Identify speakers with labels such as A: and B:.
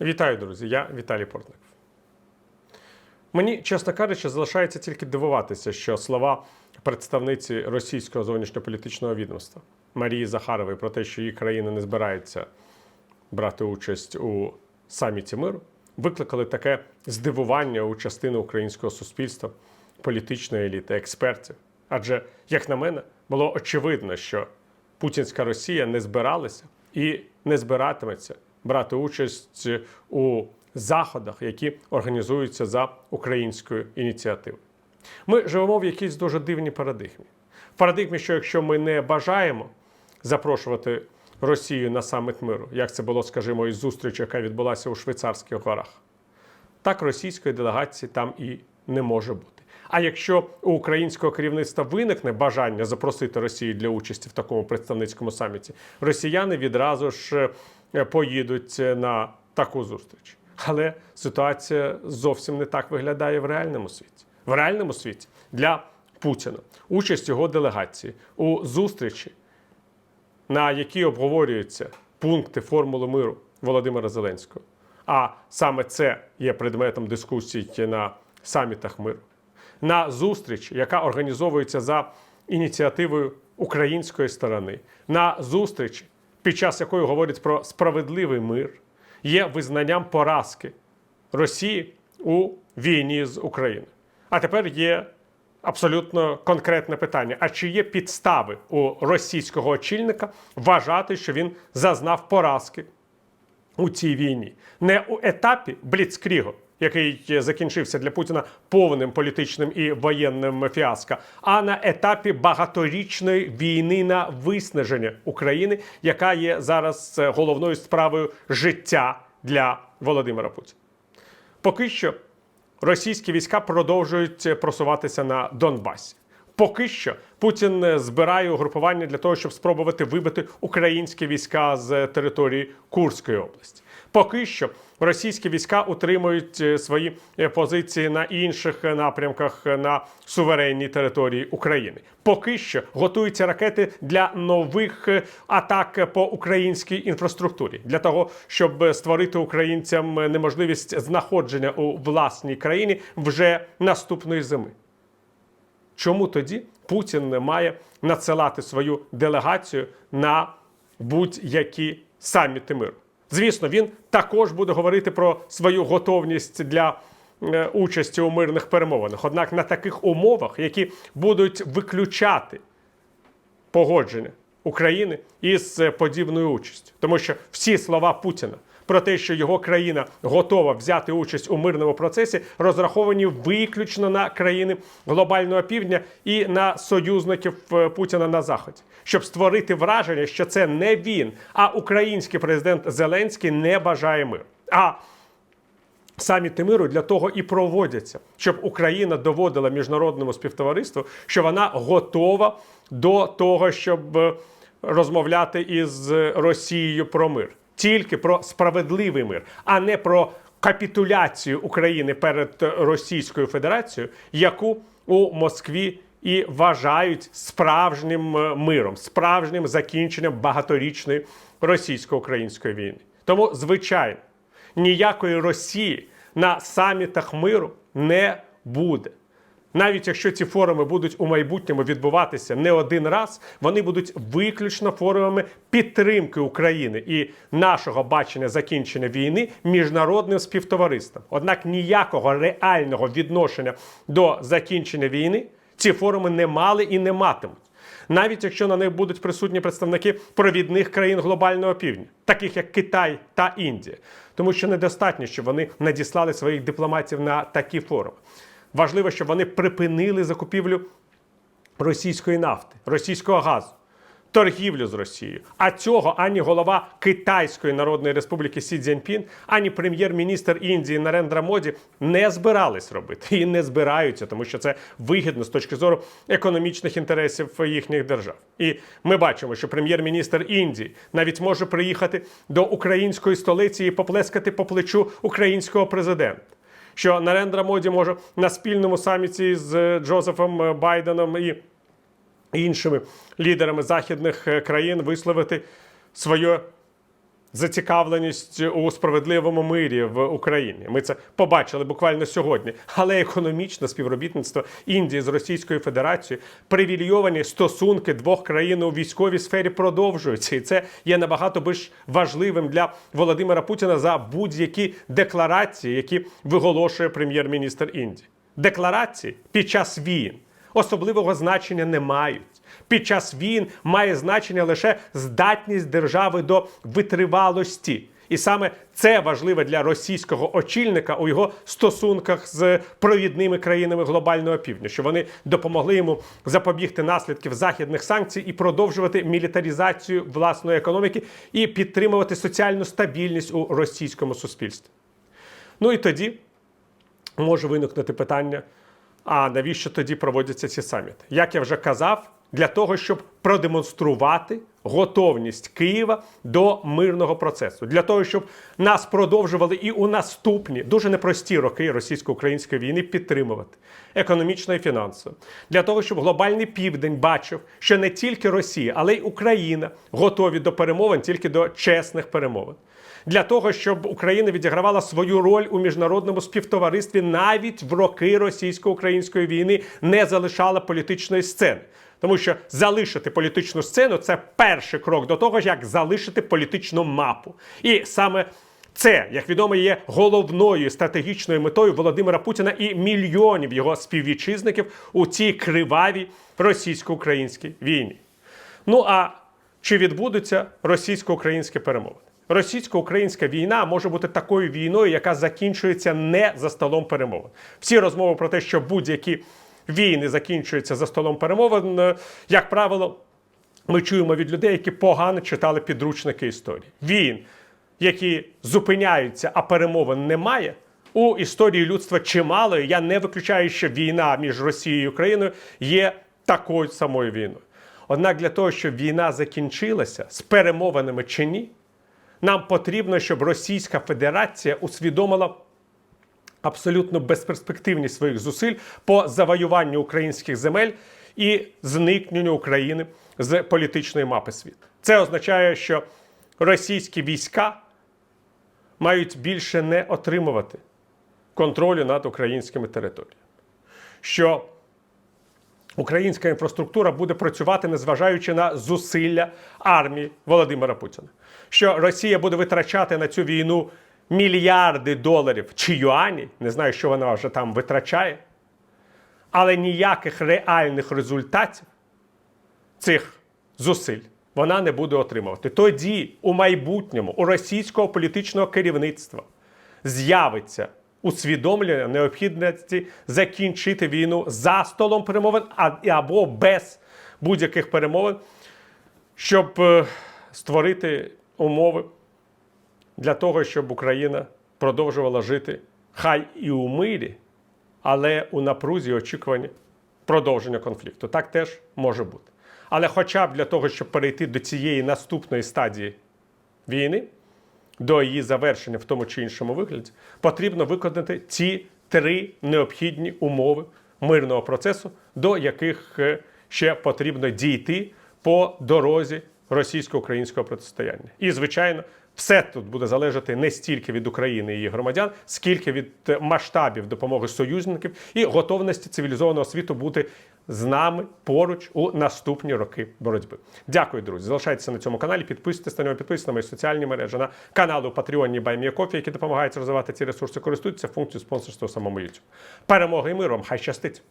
A: Вітаю, друзі! Я Віталій Портник. Мені, чесно кажучи, залишається тільки дивуватися, що слова представниці російського зовнішньополітичного відомства Марії Захарової про те, що її країна не збирається брати участь у саміті миру, викликали таке здивування у частини українського суспільства, політичної еліти, експертів. Адже, як на мене, було очевидно, що путінська Росія не збиралася і не збиратиметься брати участь у заходах, які організуються за українською ініціативою. Ми живемо в якійсь дуже дивній парадигмі. В парадигмі, що якщо ми не бажаємо запрошувати Росію на саміт миру, як це було, скажімо, із зустрічі, яка відбулася у швейцарських горах, так російської делегації там і не може бути. А якщо у українського керівництва виникне бажання запросити Росію для участі в такому представницькому саміті, росіяни відразу ж поїдуть на таку зустріч. Але ситуація зовсім не так виглядає в реальному світі. В реальному світі для Путіна участь його делегації у зустрічі, на якій обговорюються пункти формули миру Володимира Зеленського. А саме це є предметом дискусій на самітах миру. На зустріч, яка організовується за ініціативою української сторони, на зустріч, під час якої говорять про справедливий мир, є визнанням поразки Росії у війні з Україною. А тепер є абсолютно конкретне питання: а чи є підстави у російського очільника вважати, що він зазнав поразки у цій війні? Не у етапі Бліцкрігу, який закінчився для Путіна повним політичним і воєнним фіаско, а на етапі багаторічної війни на виснаження України, яка є зараз е, головною справою життя для Володимира Путіна. Поки що російські війська продовжують просуватися на Донбасі. Поки що Путін е, збирає угрупування для того, щоб спробувати вибити українські війська з території Курської області. Поки що російські війська утримують е, свої е, позиції на інших напрямках на суверенній території України. Поки що готуються ракети для нових атак по українській інфраструктурі, для того, щоб створити українцям неможливість знаходження у власній країні вже наступної зими. Чому тоді Путін не має надсилати свою делегацію на будь-які саміти миру? Звісно, він також буде говорити про свою готовність для е, участі у мирних перемовинах. Однак на таких умовах, які будуть виключати погодження України із е, подібною участю, тому що всі слова Путіна про те, що його країна готова взяти участь у мирному процесі, розраховані виключно на країни глобального півдня і на союзників е, Путіна на заході, щоб створити враження, що це не він, а український президент Зеленський не бажає миру. А Саміти миру для того і проводяться, щоб Україна доводила міжнародному співтовариству, що вона готова до того, щоб е, розмовляти із Росією про мир, тільки про справедливий мир, а не про капітуляцію України перед Російською Федерацією, яку у Москві і вважають справжнім е, миром, справжнім закінченням багаторічної російсько-української війни. Тому, звичайно ніякої Росії на самітах миру не буде. Навіть якщо ці форуми будуть у майбутньому відбуватися не один раз, вони будуть виключно форумами підтримки України і нашого бачення закінчення війни міжнародним співтовариством. Однак ніякого реального відношення до закінчення війни ці форуми не мали і не матимуть навіть якщо на них будуть присутні представники провідних країн глобального півдня, таких як Китай та Індія, тому що недостатньо, щоб вони надіслали своїх дипломатів на такі форуми. Важливо, щоб вони припинили закупівлю російської нафти, російського газу. Торгівлю з Росією, а цього ані голова Китайської Народної Республіки Сі Цзіньпін, ані прем'єр-міністр Індії Нарендра Моді не збирались робити і не збираються, тому що це вигідно з точки зору економічних інтересів їхніх держав. І ми бачимо, що прем'єр-міністр Індії навіть може приїхати до української столиці і поплескати по плечу українського президента. Що Нарендра Моді може на спільному саміті з Джозефом Байденом і іншими лідерами західних країн висловити своє зацікавленість у справедливому мирі в Україні. Ми це побачили буквально сьогодні. Але економічне співробітництво Індії з Російською Федерацією, привілейовані стосунки двох країн у військовій сфері продовжуються, і це є набагато більш важливим для Володимира Путіна за будь-які декларації, які виголошує прем'єр-міністр Індії. Декларації під час війн особливого значення не мають. Під час війн має значення лише здатність держави до витривалості. І саме це важливе для російського очільника у його стосунках з провідними країнами глобального півдня, що вони допомогли йому запобігти наслідків західних санкцій і продовжувати мілітарізацію власної економіки і підтримувати соціальну стабільність у російському суспільстві. Ну і тоді може виникнути питання: а навіщо тоді проводяться ці саміти? Як я вже казав, для того, щоб продемонструвати готовність Києва до мирного процесу, для того, щоб нас продовжували і у наступні дуже непрості роки російсько-української війни підтримувати економічно і фінансово, для того, щоб глобальний південь бачив, що не тільки Росія, але й Україна готові до перемовин, тільки до чесних перемовин. Для того, щоб Україна відігравала свою роль у міжнародному співтоваристві навіть в роки російсько-української війни не залишала політичної сцени. Тому що залишити політичну сцену це перший крок до того, як залишити політичну мапу. І саме це, як відомо, є головною стратегічною метою Володимира Путіна і мільйонів його співвітчизників у цій кривавій російсько-українській війні. Ну а чи відбудуться російсько-українські перемовини? Російсько-українська війна може бути такою війною, яка закінчується не за столом перемовин. Всі розмови про те, що будь-які війни закінчуються за столом перемовин, як правило, ми чуємо від людей, які погано читали підручники історії. Війн, які зупиняються, а перемовин немає. У історії людства чимало. Я не виключаю, що війна між Росією і Україною є такою самою війною. Однак для того, щоб війна закінчилася з перемовинами чи ні, нам потрібно, щоб Російська Федерація усвідомила абсолютно безперспективність своїх зусиль по завоюванню українських земель і зникненню України з політичної мапи світу. Це означає, що російські війська мають більше не отримувати контролю над українськими територіями. Що українська інфраструктура буде працювати, незважаючи на зусилля армії Володимира Путіна. Що Росія буде витрачати на цю війну мільярди доларів чи юанів, не знаю, що вона вже там витрачає, але ніяких реальних результатів цих зусиль вона не буде отримувати. Тоді у майбутньому у російського політичного керівництва з'явиться усвідомлення необхідності закінчити війну за столом перемовин або без будь-яких перемовин, щоб е, створити умови для того, щоб Україна продовжувала жити хай і у мирі, але у напрузі очікуванні продовження конфлікту. Так теж може бути. Але хоча б для того, щоб перейти до цієї наступної стадії війни, до її завершення в тому чи іншому вигляді, потрібно виконати ці три необхідні умови мирного процесу, до яких е, ще потрібно дійти по дорозі російсько-українського протистояння. І, звичайно, все тут буде залежати не стільки від України і її громадян, скільки від е, масштабів допомоги союзників і готовності цивілізованого світу бути з нами поруч у наступні роки боротьби. Дякую, друзі. Залишайтеся на цьому каналі. Підписуйтесь на нього, підписуйтесь на мої соціальні мережі, на канали у Патреоні Баймія які допомагають розвивати ці ресурси. Користуйтеся функцією спонсорства самому YouTube. Перемоги і миру вам! Хай щастить!